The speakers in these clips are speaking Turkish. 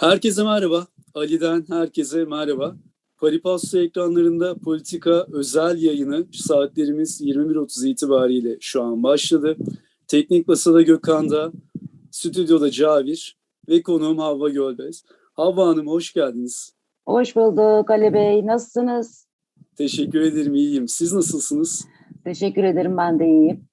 Herkese merhaba. Ali'den herkese merhaba. Paripasso ekranlarında politika özel yayını saatlerimiz 21.30 itibariyle şu an başladı. Teknik Masada Gökhan'da, stüdyoda Cavir ve konuğum Havva Gölbez. Havva Hanım hoş geldiniz. Hoş bulduk Ali Bey. Nasılsınız? Teşekkür ederim, iyiyim. Siz nasılsınız? Teşekkür ederim. Ben de iyiyim.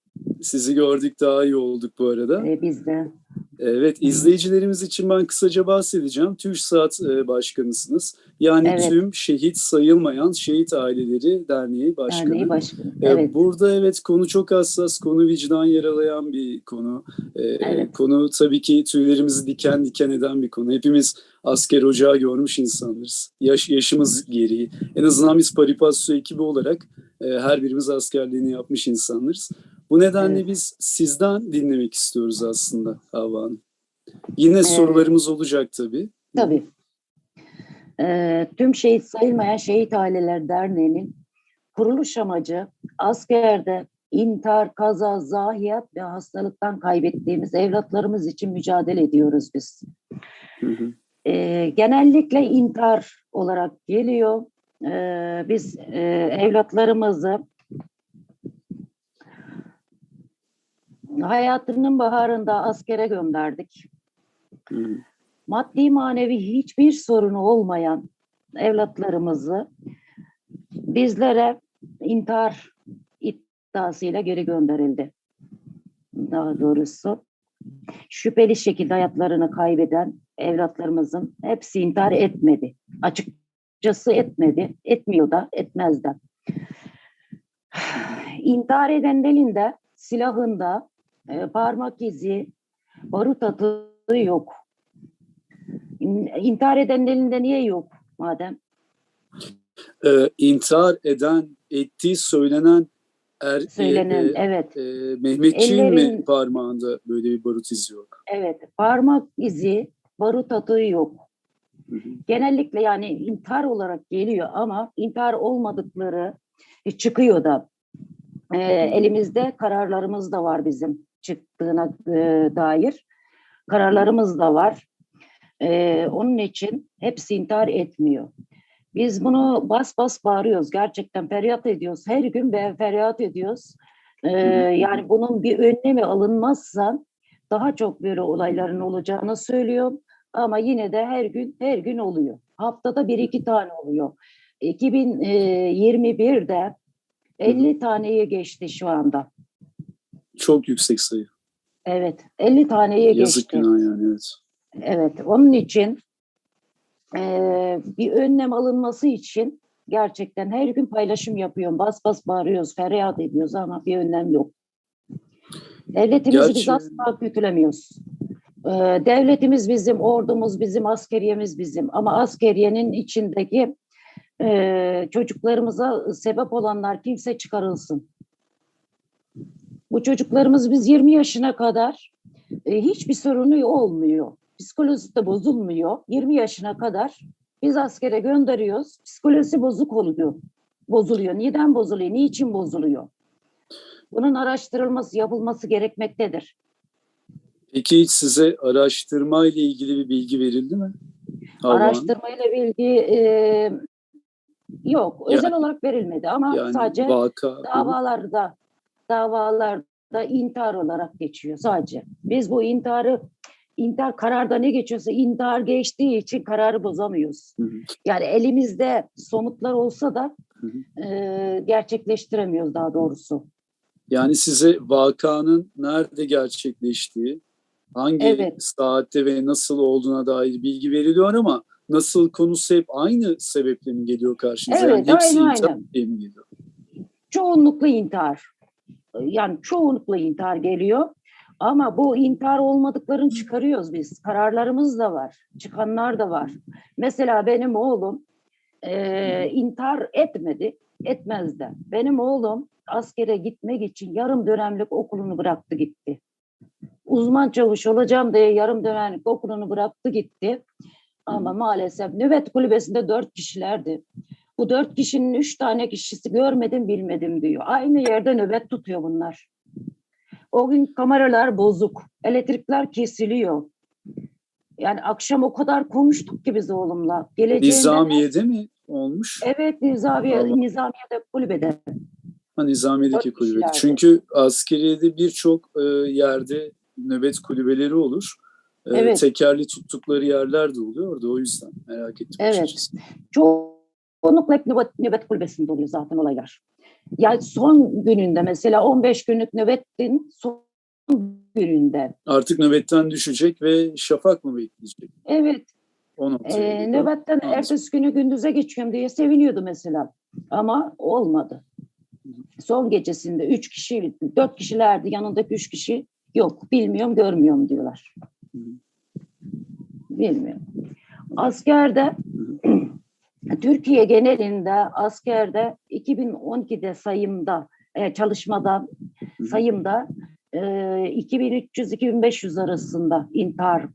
Sizi gördük daha iyi olduk bu arada. Ee, biz de. Evet, izleyicilerimiz için ben kısaca bahsedeceğim. TÜRSAT e, Başkanısınız. Yani Evet. tüm şehit sayılmayan Şehit Aileleri Derneği Başkanı. Derneği başkanı. E, Evet. Burada evet konu çok hassas, konu vicdan yaralayan bir konu. E, Evet. Konu tabii ki tüylerimizi diken diken eden bir konu. Hepimiz asker ocağı görmüş insanlarız. Yaş, yaşımız gereği. En azından biz Paripasso ekibi olarak her birimiz askerliğini yapmış insanlarız. Bu nedenle Evet. biz sizden dinlemek istiyoruz aslında Havva Hanım. Yine sorularımız olacak tabii. Tabii. Ee, tüm şehit sayılmayan Şehit Aileler Derneği'nin kuruluş amacı askerde intihar, kaza, zahiyat ve hastalıktan kaybettiğimiz evlatlarımız için mücadele ediyoruz biz. Hı hı. Ee, genellikle intihar olarak geliyor. Ee, biz e, evlatlarımızı hayatının baharında askere gönderdik. Maddi manevi hiçbir sorunu olmayan evlatlarımızı bizlere intihar iddiasıyla geri gönderildi. Daha doğrusu şüpheli şekilde hayatlarını kaybeden evlatlarımızın hepsi intihar etmedi. Açıkçası etmedi, etmiyor da, etmez de. İntihar eden elinde, silahında e, parmak izi, barut atığı yok. İn- İntihar edenin elinde niye yok madem? Ee, intihar eden, ettiği söylenen er, Söylenen, e, e, evet, e, Mehmetçiğin mi parmağında böyle bir barut izi yok? evet. Parmak izi, barut atığı yok. Hı hı. Genellikle yani intihar olarak geliyor ama intihar olmadıkları e, çıkıyor da. E, elimizde kararlarımız da var bizim çıktığına e, dair. Kararlarımız da var. E, onun için hepsi intihar etmiyor. Biz bunu bas bas bağırıyoruz. Gerçekten feryat ediyoruz. Her gün be feryat ediyoruz. E, yani bunun bir önlemi alınmazsa daha çok böyle olayların olacağını söylüyor. Ama yine de her gün her gün oluyor. Haftada bir iki tane oluyor. 2021'de 50 taneye geçti şu anda. Çok yüksek sayı. Evet, 50 taneye Yazık geçti. günah yani evet. Evet, onun için eee, bir önlem alınması için gerçekten her gün paylaşım yapıyorum. Bas bas bağırıyoruz, feryat ediyoruz ama bir önlem yok. Devletimizi biz Gerçi- asla kötülemiyoruz. Eee, devletimiz bizim, ordumuz bizim, askeriyemiz bizim. Ama askeriyenin içindeki eee, çocuklarımıza sebep olanlar kimse çıkarılsın. Bu çocuklarımız biz 20 yaşına kadar e, hiçbir sorunu olmuyor. Psikolojisi de bozulmuyor. 20 yaşına kadar biz askere gönderiyoruz. Psikolojisi bozuk oluyor. Bozuluyor. Neden bozuluyor? Niçin bozuluyor? Bunun araştırılması, yapılması gerekmektedir. Peki hiç size araştırma ile ilgili bir bilgi verildi mi? Hanım? Araştırmayla bilgi e, yok. Yani- Özel olarak verilmedi ama Yani sadece vaka. davalarda davalarda intihar olarak geçiyor sadece. Biz bu intiharı intihar kararda ne geçiyorsa intihar geçtiği için kararı bozamıyoruz. Hı hı. Yani elimizde somutlar olsa da Hı hı. e, gerçekleştiremiyoruz daha doğrusu. Yani size vakanın nerede gerçekleştiği, hangi Evet. saatte ve nasıl olduğuna dair bilgi veriliyor ama nasıl konusu hep aynı sebeple mi geliyor karşınıza? Evet, yani hepsi aynen, intihar aynen. mi geliyor? Çoğunlukla intihar. Yani çoğunlukla intihar geliyor. Ama bu intihar olmadıklarını çıkarıyoruz biz. Kararlarımız da var. Çıkanlar da var. Mesela benim oğlum e, intihar etmedi. Etmez de. Benim oğlum askere gitmek için yarım dönemlik okulunu bıraktı gitti. Uzman çavuş olacağım diye yarım dönemlik okulunu bıraktı gitti. Ama maalesef nöbet kulübesinde dört kişilerdi. Bu dört kişinin üç tane kişisi görmedim bilmedim diyor. Aynı yerde nöbet tutuyor bunlar. O gün kameralar bozuk, elektrikler kesiliyor. Yani akşam o kadar konuştuk ki biz oğlumla. Geleceğinde Nizamiye'de mi olmuş? Evet Nizamiye, Allah. Nizamiye'de kulübede. Ha, Nizamiye'deki kulübede. kişilerdi. Çünkü askeriyede birçok e, yerde nöbet kulübeleri olur. E, Evet. Tekerli tuttukları yerler de oluyor orada. O yüzden merak ettim. Evet. açıkçası. Çoğunlukla hep nöbet, nöbet kulübesinde oluyor zaten olaylar. Yani son gününde mesela 15 günlük nöbetin son gününde. Artık nöbetten düşecek ve şafak mı bekleyecek? Evet e, geliyor. nöbetten Anladım. ertesi günü gündüze geçiyorum diye seviniyordu mesela. Ama olmadı. Son gecesinde üç kişi, dört kişilerdi yanındaki üç kişi yok bilmiyorum görmüyorum diyorlar. Bilmiyorum. Askerde Türkiye genelinde askerde 2012'de sayımda e, çalışmada sayımda e, 2300-2500 arasında intihar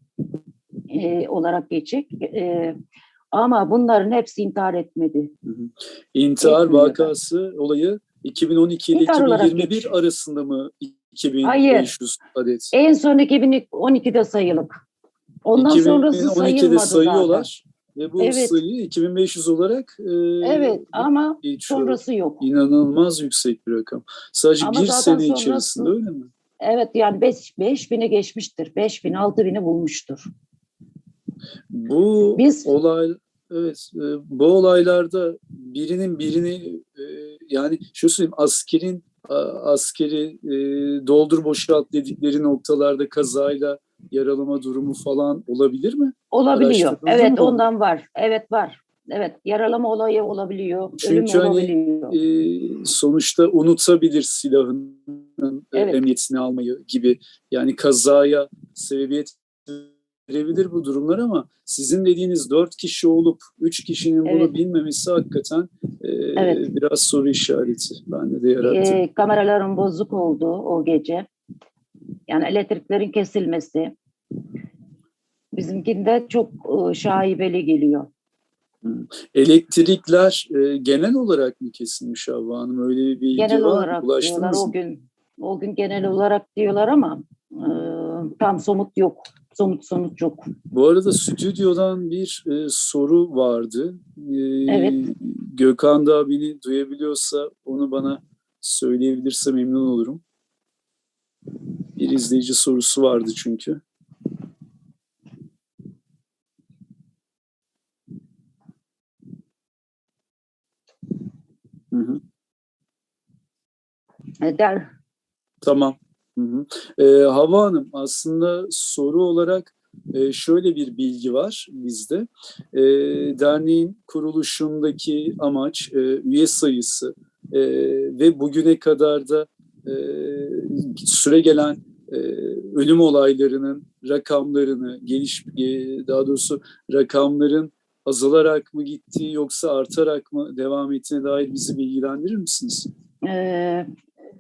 e, olarak geçik. E, ama bunların hepsi intihar etmedi. İntihar Etmiyor vakası olayı 2012 ile İntihar olarak 2021 geçiyor. arasında mı 2500 adet? En son 2012'de sayılık. Ondan sonrası 2012'de sayılmadı sayıyorlar ve bu Evet. sayı 2500 olarak e. Evet ama geçiyor. sonrası yok. İnanılmaz yüksek bir rakam. Sadece Ama bir sene sonrası- içerisinde öyle mi? Evet yani 5 5000'i geçmiştir. 5000 6000'i bulmuştur. Bu Biz- olay evet e, bu olaylarda birinin birini e, yani şu söyleyeyim askerin askeri e, doldur boşalt dedikleri noktalarda kazayla yaralama durumu falan olabilir mi? Olabiliyor. Evet mı? ondan var. Evet var. Evet yaralama olayı olabiliyor. Çünkü ölüm hani, olabiliyor. E, sonuçta unutabilir silahın e, Evet. emniyetini almayı gibi yani kazaya sebebiyet verebilir bu durumlar ama sizin dediğiniz dört kişi olup üç kişinin bunu Evet. bilmemesi hakikaten e, Evet. biraz soru işareti bende de yarattı. Ee, kameraların bozuk olduğu o gece. Yani elektriklerin kesilmesi. Bizimkinde çok e, şaibeli geliyor. Elektrikler e, genel olarak mı kesilmiş Havva Hanım? Öyle bir bilgi Genel var olarak diyorlar o gün. O gün genel olarak diyorlar ama e, tam somut yok. Somut sonuç yok. Bu arada stüdyodan bir e, soru vardı. E, Evet. Gökhan da beni duyabiliyorsa onu bana söyleyebilirse memnun olurum. Bir izleyici sorusu vardı çünkü. Hı hı. E, der, Tamam. Hı hı. Ee, Hava Hanım aslında soru olarak e, şöyle bir bilgi var bizde. E, derneğin kuruluşundaki amaç, e, üye sayısı e, ve bugüne kadar da e, süre gelen e, ölüm olaylarının rakamlarını, geliş e, daha doğrusu rakamların azalarak mı gitti yoksa artarak mı devam ettiğine dair bizi bilgilendirir misiniz? Ee,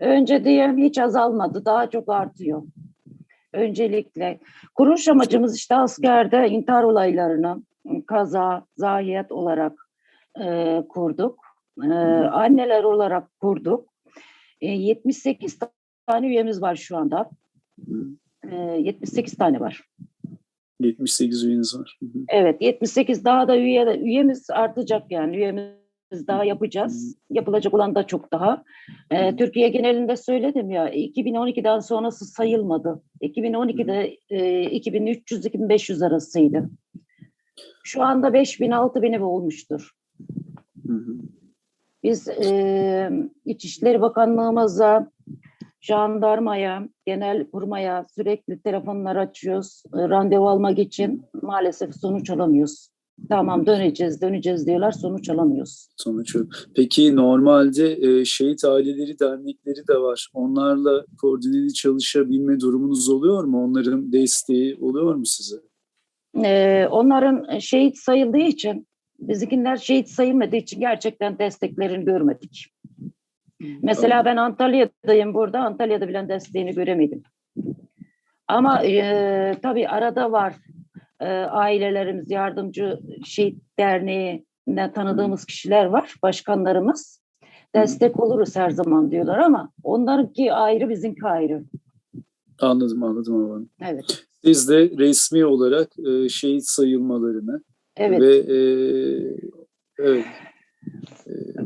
önce diyelim hiç azalmadı, daha çok artıyor. Öncelikle kuruluş amacımız işte askerde intihar olaylarını kaza, zayiat olarak e, kurduk. E, anneler olarak kurduk. E, 78 tane üyemiz var şu anda. E, 78 tane var. 78 üyeniz var. Hı hı. Evet 78 daha da üye, üyemiz artacak yani üyemiz daha yapacağız. Yapılacak olan da çok daha. Ee, Türkiye genelinde söyledim ya 2012'den sonrası sayılmadı. 2012'de e, 2300-2500 arasıydı. Şu anda 5000-6000'i olmuştur. Hı hı. Biz e, İçişleri Bakanlığımıza, jandarmaya, genel kurmaya sürekli telefonlar açıyoruz. E, randevu almak için maalesef sonuç alamıyoruz. Tamam döneceğiz, döneceğiz diyorlar sonuç alamıyoruz. Sonuç o. Peki normalde e, şehit aileleri dernekleri de var. Onlarla koordineli çalışabilme durumunuz oluyor mu? Onların desteği oluyor mu size? E, onların şehit sayıldığı için, bizimkiler şehit sayılmadığı için gerçekten desteklerini görmedik. Mesela ben Antalya'dayım burada. Antalya'da bilen desteğini göremedim. Ama e, tabii arada var. E, ailelerimiz, yardımcı şehit derneğinden tanıdığımız kişiler var. Başkanlarımız. Destek oluruz her zaman diyorlar ama onlarınki ayrı, bizimki ayrı. Anladım anladım ama. Evet. Siz de resmi olarak e, şehit sayılmalarını Evet. ve e, evet,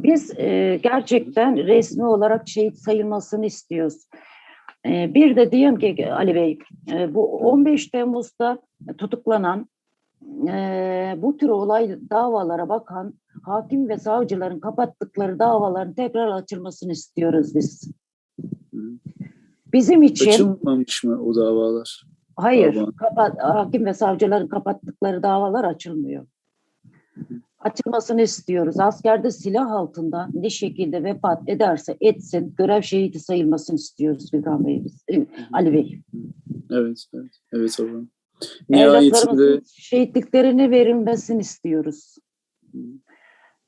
Biz e, gerçekten resmi olarak şehit sayılmasını istiyoruz. E, bir de diyeyim ki Ali Bey, e, bu 15 Temmuz'da tutuklanan, e, bu tür olay davalara bakan hakim ve savcıların kapattıkları davaların tekrar açılmasını istiyoruz biz. Bizim için açılmamış mı o davalar? hayır, kapat, hakim ve savcıların kapattıkları davalar açılmıyor. Açılmasını istiyoruz. Askerde silah altında ne şekilde vefat ederse etsin görev şehidi sayılmasını istiyoruz Gülhan Bey. biz, e, Ali Bey. Evet, evet, evet ablam. Nihayetinde şehitliklerini verilmesini istiyoruz.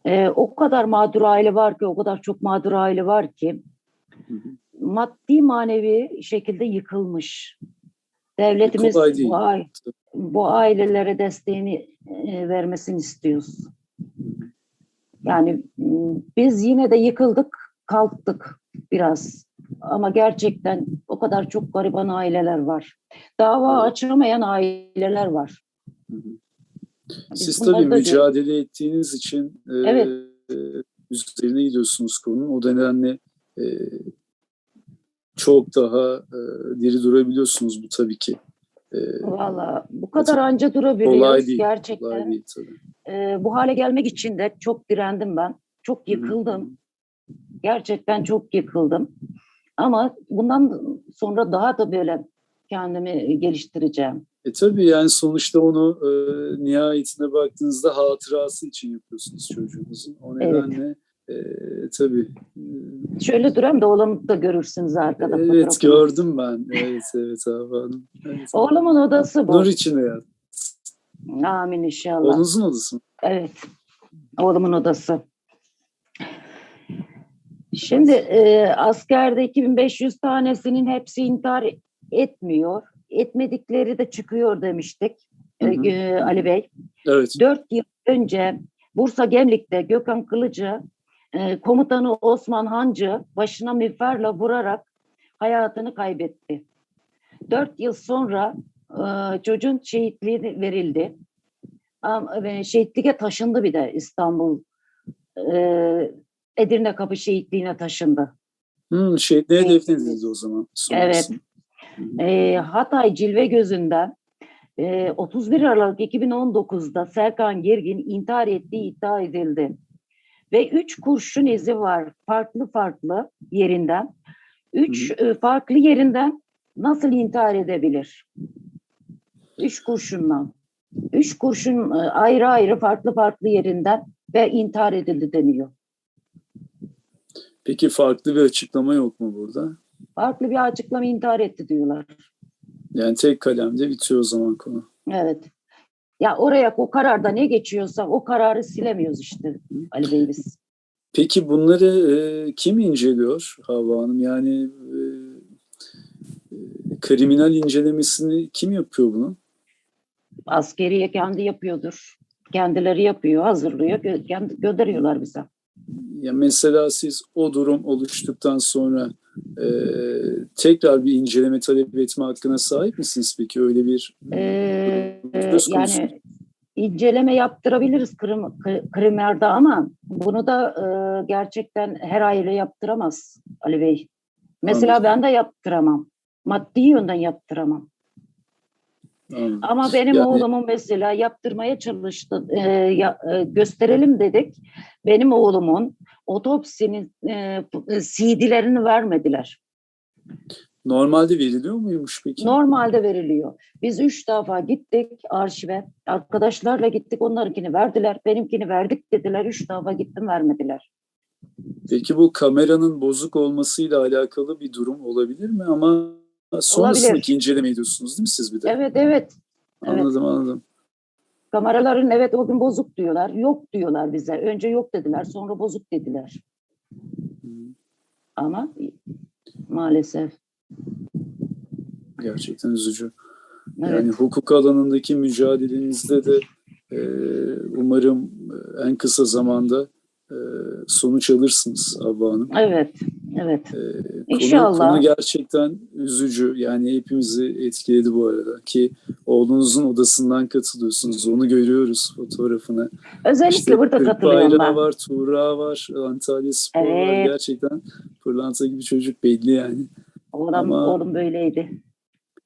Ee, o kadar mağdur aile var ki, o kadar çok mağdur aile var ki Hı hı. maddi manevi şekilde yıkılmış. Devletimiz bu, bu ailelere desteğini e, vermesini istiyoruz. Yani biz yine de yıkıldık, kalktık biraz. Ama gerçekten o kadar çok gariban aileler var. Dava açamayan aileler var. Biz Siz tabii mücadele ettiğiniz için Evet. e, üzerine gidiyorsunuz konunun. O nedenle e, çok daha e, diri durabiliyorsunuz bu tabii ki. E, Valla bu kadar anca durabiliyoruz Kolay değil, gerçekten. kolay değil tabii. Ee, bu hale gelmek için de çok direndim ben. Çok yıkıldım. Gerçekten çok yıkıldım. Ama bundan sonra daha da böyle kendimi geliştireceğim. E tabii yani sonuçta onu e, nihayetine baktığınızda hatırası için yapıyorsunuz çocuğunuzun. O Evet. E, tabii. Şöyle duram da oğlumu da görürsünüz arkada. Evet fotoğrafını. gördüm ben. Evet evet abi hanım. Evet, Oğlumun odası bu. Nur içine ya. Amin inşallah. Oğlunuzun odası mı? Evet. Oğlumun odası. Şimdi e, askerde 2500 tanesinin hepsi intihar etmiyor. Etmedikleri de çıkıyor demiştik e, Hı hı. e, Ali Bey. Evet. Dört yıl önce Bursa Gemlik'te Gökhan Kılıcı e, komutanı Osman Hancı başına miğferle vurarak hayatını kaybetti. Dört yıl sonra e, çocuğun şehitliği verildi. Şehitliğe taşındı bir de İstanbul. E, Edirne Kapı Şehitliğine taşındı. Hmm, ne Evet. hedeflediniz o zaman? sonrası? E, Hatay Cilve Gözü'nden e, 31 Aralık 2019'da Serkan Gergin intihar ettiği iddia edildi. Ve üç kurşun izi var farklı farklı yerinden. Üç e, farklı yerinden nasıl intihar edebilir? Üç kurşunla. Üç kurşun e, ayrı ayrı farklı farklı yerinden ve intihar edildi deniyor. Peki farklı bir açıklama yok mu burada? Farklı bir açıklama intihar etti diyorlar. Yani tek kalemde bitiyor o zaman konu. Evet. Ya oraya o kararda ne geçiyorsa o kararı silemiyoruz işte Ali Bey biz. Peki bunları e, kim inceliyor Havva Hanım? Yani e, kriminal incelemesini kim yapıyor bunu? Askeriye kendi yapıyordur. Kendileri yapıyor, hazırlıyor, gö- gönderiyorlar bize. Ya mesela siz o durum oluştuktan sonra e, tekrar bir inceleme talep etme hakkına sahip misiniz peki? Öyle bir Ee, Söz konusu. yani inceleme yaptırabiliriz krim, kri- krimerde ama bunu da e, gerçekten her aile yaptıramaz Ali Bey. Mesela Anladım. ben de yaptıramam. Maddi yönden yaptıramam. Anladım. Ama benim Yani- oğlumun mesela yaptırmaya çalıştı. e, ya- e, gösterelim dedik. Benim oğlumun otopsinin e, CD'lerini vermediler. Normalde veriliyor muymuş peki? Normalde veriliyor. Biz üç defa gittik arşive. Arkadaşlarla gittik. Onlarınkini verdiler. Benimkini verdik dediler. Üç defa gittim vermediler. Peki bu kameranın bozuk olmasıyla alakalı bir durum olabilir mi? Ama sonrasındaki inceleme ediyorsunuz değil mi siz bir de? Evet evet. evet. Anladım anladım. Kameraların evet o gün bozuk diyorlar. Yok diyorlar bize. Önce yok dediler. Sonra bozuk dediler. Hı, Ama maalesef. Gerçekten üzücü. Evet. Yani hukuk alanındaki mücadelenizde de e, umarım en kısa zamanda sonuç alırsınız Havva Hanım. Evet. Evet. Ee, konu- İnşallah. Konu, gerçekten üzücü. Yani hepimizi etkiledi bu arada. Ki oğlunuzun odasından katılıyorsunuz. Onu görüyoruz fotoğrafını. Özellikle İşte burada katılıyorum ben. var, Tuğra var, Antalya Spor var. Evet. Gerçekten pırlanta gibi çocuk belli yani. Oğlum, Ama- oğlum böyleydi.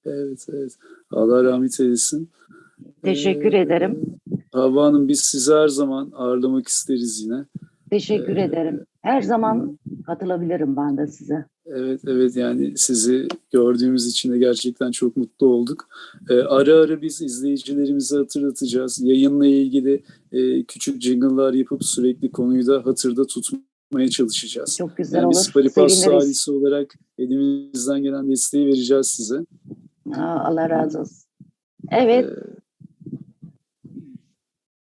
Evet, evet. Allah rahmet eylesin. Teşekkür Ee, ederim. Havva Hanım biz sizi her zaman ağırlamak isteriz yine. Teşekkür Ee, ederim. Her zaman katılabilirim ben de size. Evet evet yani sizi gördüğümüz için de gerçekten çok mutlu olduk. Ee, ara ara biz izleyicilerimize hatırlatacağız. Yayınla ilgili e, küçük jingle'lar yapıp sürekli konuyu da hatırda tutmaya çalışacağız. Çok güzel Yani olur. biz Paripas Seviniriz. ailesi olarak elimizden gelen desteği vereceğiz size. Aa, Allah razı olsun. Evet.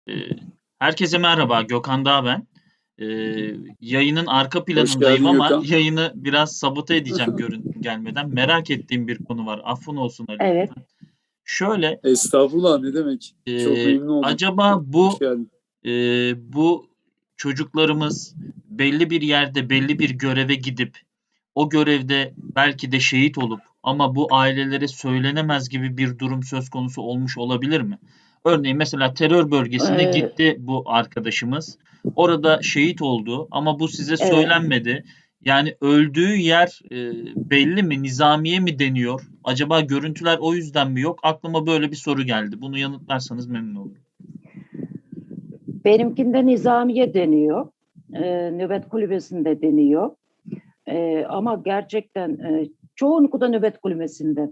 Ee, Ee, Herkese merhaba, Gökhan Dağ ben. Ee, yayının arka planındayım ama Gökhan. yayını biraz sabote edeceğim görün gelmeden. Merak ettiğim bir konu var. Affın olsun Ali. Evet. Şöyle, Estağfurullah ne demek. e, Çok memnun oldum. acaba bu e, bu çocuklarımız belli bir yerde belli bir göreve gidip o görevde belki de şehit olup ama bu ailelere söylenemez gibi bir durum söz konusu olmuş olabilir mi? Örneğin mesela terör bölgesine Ee, gitti bu arkadaşımız. Orada şehit oldu ama bu size Evet. söylenmedi. Yani öldüğü yer e, belli mi? Nizamiye mi deniyor? Acaba görüntüler o yüzden mi yok? Aklıma böyle bir soru geldi. Bunu yanıtlarsanız memnun olurum. Benimkinde nizamiye deniyor. Ee, nöbet kulübesinde deniyor. Ee, ama gerçekten e, çoğunlukla nöbet kulübesinde.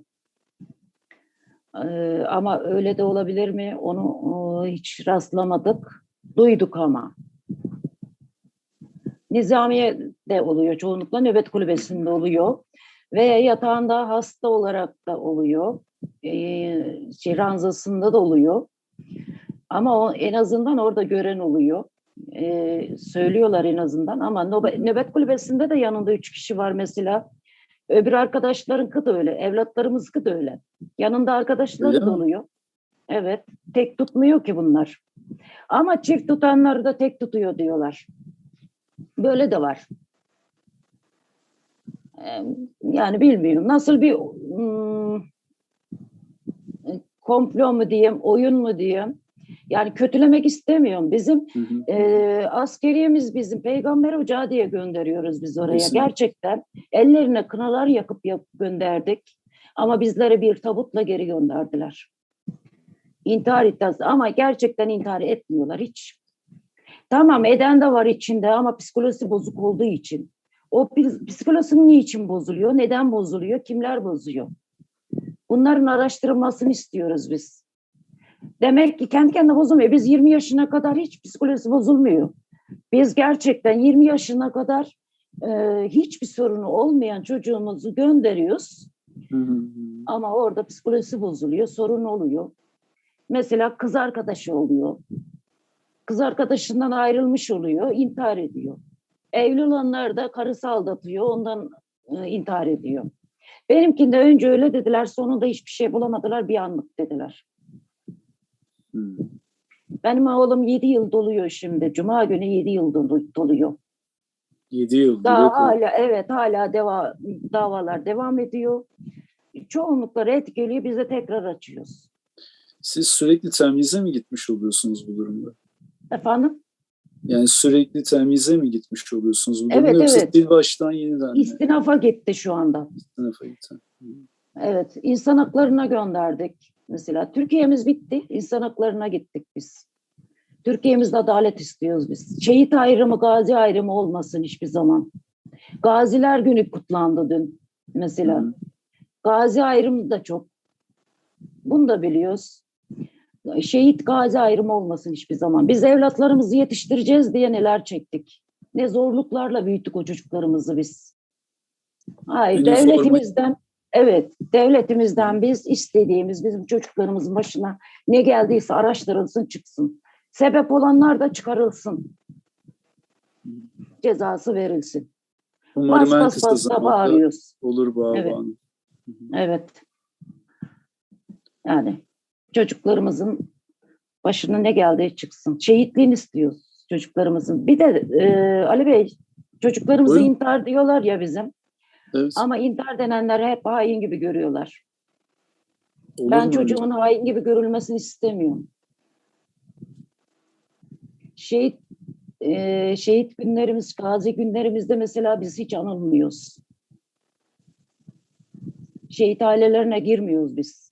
Ee, ama öyle de olabilir mi? Onu e, hiç rastlamadık. Duyduk ama. Nizamiye de oluyor çoğunlukla nöbet kulübesinde oluyor. Ve yatağında hasta olarak da oluyor. Ee, şey, ranzasında da oluyor. Ama o en azından orada gören oluyor. Ee, söylüyorlar en azından ama nöbet, nöbet kulübesinde de yanında üç kişi var mesela. Öbür arkadaşlarınkı da öyle, evlatlarımızkı da öyle. Yanında arkadaşları Öyle da mi? oluyor. Evet, tek tutmuyor ki bunlar. Ama çift tutanları da tek tutuyor diyorlar. Böyle de var. Yani bilmiyorum. Nasıl bir hmm, komplo mu diyeyim, oyun mu diyeyim. Yani kötülemek istemiyorum. Bizim Hı hı. e, askeriyemiz bizim peygamber ocağı diye gönderiyoruz biz oraya. Kesinlikle. Gerçekten ellerine kınalar yakıp yakıp gönderdik. Ama bizlere bir tabutla geri gönderdiler. İntihar iddiası ama gerçekten intihar etmiyorlar hiç. Tamam eden de var içinde ama psikolojisi bozuk olduğu için. O psikolojisi niçin bozuluyor? Neden bozuluyor? Kimler bozuyor? Bunların araştırılmasını istiyoruz biz. Demek ki kendi kendine bozulmuyor. Biz 20 yaşına kadar hiç psikolojisi bozulmuyor. Biz gerçekten 20 yaşına kadar e, hiçbir sorunu olmayan çocuğumuzu gönderiyoruz. Hı hı hı. Ama orada psikolojisi bozuluyor, sorun oluyor. Mesela kız arkadaşı oluyor. Kız arkadaşından ayrılmış oluyor, intihar ediyor. Evli olanlar da karısı aldatıyor, ondan e, intihar ediyor. Benimkinde önce öyle dediler, sonunda hiçbir şey bulamadılar, bir anlık dediler. Hı. Benim oğlum 7 yıl doluyor şimdi. Cuma günü 7 yıl dolu- doluyor. 7 yıl. Daha o. hala evet hala deva, davalar devam ediyor. Çoğunlukla red geliyor biz de tekrar açıyoruz. Siz sürekli temyize mi gitmiş oluyorsunuz bu durumda? Efendim? Yani sürekli temyize mi gitmiş oluyorsunuz bu Evet, yoksa evet. bir baştan yeniden mi İstinafa gitti şu anda. sınıfa gitti? Evet, insan haklarına gönderdik. Mesela Türkiye'miz bitti, insan haklarına gittik biz. Türkiye'mizde adalet istiyoruz biz. Şehit ayrımı, gazi ayrımı olmasın hiçbir zaman. Gaziler günü kutlandı dün mesela. Hı. Gazi ayrımı da çok. Bunu da biliyoruz. Şehit gazi ayrımı olmasın hiçbir zaman. Biz evlatlarımızı yetiştireceğiz diye neler çektik. Ne zorluklarla büyüttük o çocuklarımızı biz. Hayır, Üniforma- devletimizden evet, devletimizden biz istediğimiz bizim çocuklarımızın başına ne geldiyse araştırılsın, çıksın. Sebep olanlar da çıkarılsın. Cezası verilsin. Umarım Bas en bas kısa bas da bağırıyoruz. olur bu Evet. Hanım. Evet. Yani çocuklarımızın başına ne geldiği çıksın. Şehitliğini istiyoruz çocuklarımızın. Bir de e, Ali Bey Çocuklarımızı Buyurun. intihar diyorlar ya bizim. Evet. Ama intihar denenler hep hain gibi görüyorlar. Olur ben öyle? çocuğumun hain gibi görülmesini istemiyorum. Şehit e, şehit günlerimiz, gazi günlerimizde mesela biz hiç anılmıyoruz. Şehit ailelerine girmiyoruz biz.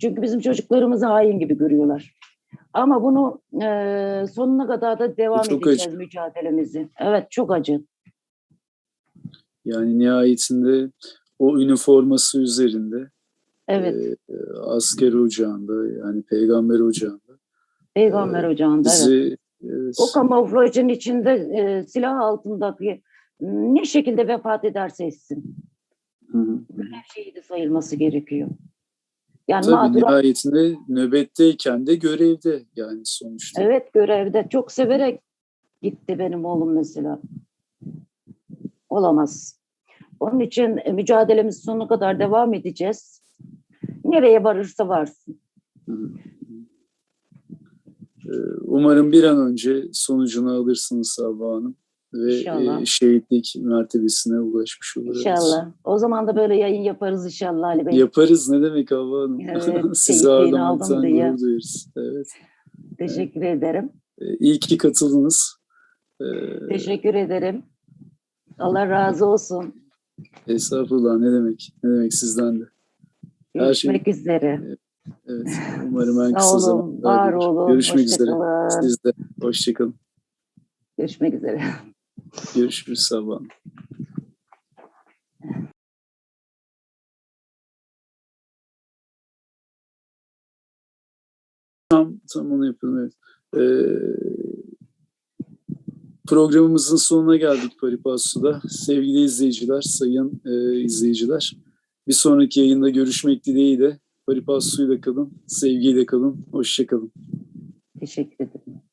Çünkü bizim çocuklarımızı hain gibi görüyorlar. Ama bunu e, sonuna kadar da devam çok edeceğiz acı. mücadelemizi. Evet çok acı. Yani nihayetinde o üniforması üzerinde Evet. e, asker ocağında yani peygamber ocağında Peygamber ocağında evet. bizi evet, O kamuflajın içinde e, silah altındaki ne şekilde vefat ederse etsin. hı hı. Görev şehidi sayılması gerekiyor. Yani Tabii mağdur nihayetinde nöbetteyken de görevde yani sonuçta. evet görevde çok severek gitti benim oğlum mesela. Olamaz. Onun için e, mücadelemiz sonuna kadar devam edeceğiz. Nereye varırsa varsın. Hı. Ee, Umarım bir an önce sonucunu alırsınız Havva Hanım ve İnşallah. e, şehitlik mertebesine ulaşmış oluruz. İnşallah. O zaman da böyle yayın yaparız inşallah Ali Bey. Yaparız ne demek Havva Hanım? Evet, Sizi ağırlamaktan gurur duyarız. Evet. Teşekkür ederim. Ee, İyi ki katıldınız. Ee, Teşekkür ederim. Allah razı olsun. Estağfurullah ne demek? Ne demek sizden de. Her şey- Görüşmek üzere. Evet. Umarım en kısa zamanda var olun. Görüşmek üzere. kalın. Siz de. Hoşçakalın. Görüşmek üzere. Görüşürüz sabah. Tam, tam onu yapalım. Evet. Ee, programımızın sonuna geldik Paripasu'da. Sevgili izleyiciler, sayın e, izleyiciler. Bir sonraki yayında görüşmek dileğiyle Paripasu'yla kalın, sevgiyle kalın, hoşçakalın. Teşekkür ederim.